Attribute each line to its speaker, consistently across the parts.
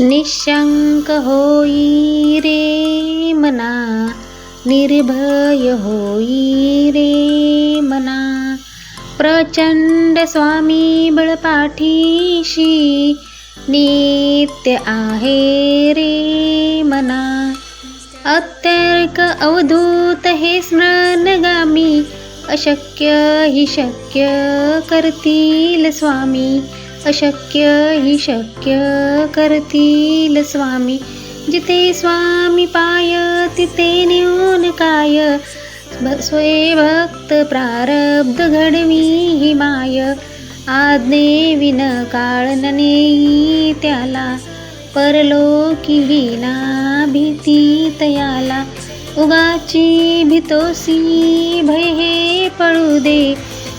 Speaker 1: निशंक होई रे मना निर्भय होई रे मना। प्रचंड स्वामी बळपाठीशी नित्य आहे रे मना। अत्यर्क अवधूत हे स्मरणगामी अशक्य ही शक्य करतील स्वामी। अशक्य ही शक्य करतील स्वामी. जिथे स्वामी पाय तिथे नेऊन काय. स्वय भक्त प्रारब्ध घडवी ही माय. आज्ञे विन काळ नेई त्याला. परलोकी विना भीती तयाला. उगाची भीतोसी भय हे पळू दे.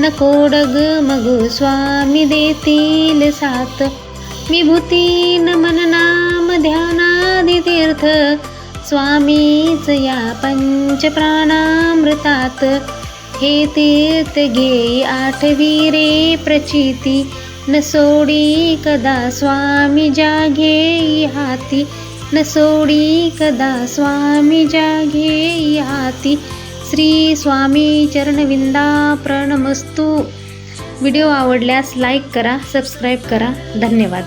Speaker 1: नकोडग डग स्वामी देतील साथ. नमन मननाम ध्यानादि तीर्थ. स्वामीच या पंच प्राणामृतात. हे तीर्थ घे आठवी रे प्रचिती. न सोडी कदा स्वामी जागे हाती. न सोडी कदा स्वामी जागे हाती. श्री स्वामी चरणविंदा प्रणमस्तू. व्हिडिओ आवडल्यास लाईक करा सबस्क्राईब करा. धन्यवाद.